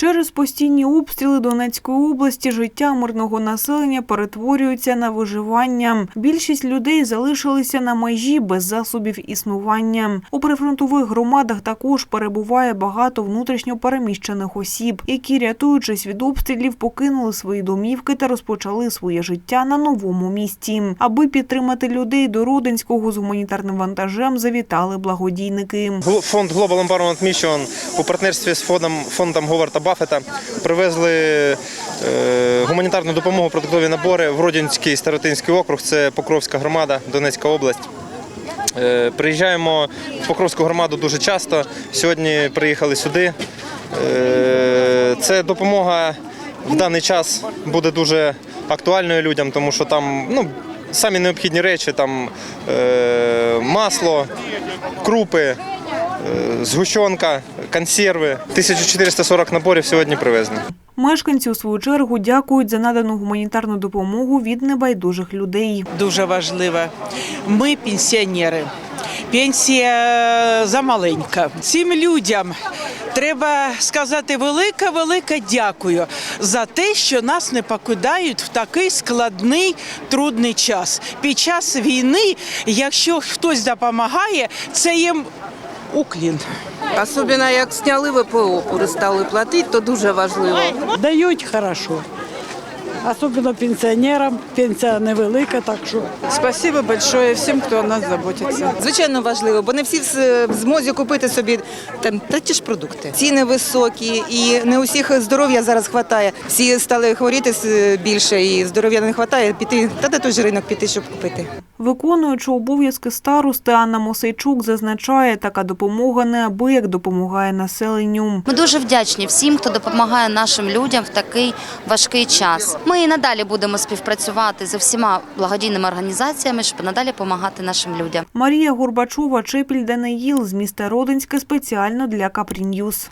Через постійні обстріли Донецької області життя мирного населення перетворюється на виживання. Більшість людей залишилися на межі без засобів існування. У прифронтових громадах також перебуває багато внутрішньо переміщених осіб, які, рятуючись від обстрілів, покинули свої домівки та розпочали своє життя на новому місці. Аби підтримати людей до Родинського з гуманітарним вантажем, завітали благодійники. Фонд Global Empowerment Mission у партнерстві з фондом, фондом Говарда Баффета привезли е, гуманітарну допомогу, продуктові набори в Родінський Старотинський округ, це Покровська громада, Донецька область. Е, приїжджаємо в Покровську громаду дуже часто. Сьогодні приїхали сюди. Е, це допомога в даний час буде дуже актуальною людям, тому що там ну, самі необхідні речі, там масло, крупи, згущенка, консерви. 1440 наборів сьогодні привезли. Мешканці у свою чергу дякують за надану гуманітарну допомогу від небайдужих людей. дуже важлива. Ми пенсіонери. Пенсія замаленька. Цим людям треба сказати велике, велике дякую за те, що нас не покидають в такий складний, трудний час. Під час війни, якщо хтось допомагає, це їм уклін. Особливо як зняли ВПО, перестали платити, то дуже важливо. Дають хорошо. Особливо пенсіонерам. Пенсія невелика, так що Спасибо большое всім, хто о нас заботиться. Звичайно важливо, бо не всі в змозі купити собі там та ті ж продукти. Ціни високі, і не у всіх здоров'я зараз вистачає. Всі стали хворіти більше, і здоров'я не вистачає. Піти та де той же ринок піти, щоб купити. Виконуючи обов'язки старости, Анна Мосейчук зазначає, така допомога неабияк допомагає населенню. Ми дуже вдячні всім, хто допомагає нашим людям в такий важкий час. Ми і надалі будемо співпрацювати з всіма благодійними організаціями, щоб надалі допомагати нашим людям. Марія Горбачова, Чепіль Даниїл з міста Родинське спеціально для Капрі Ньюс.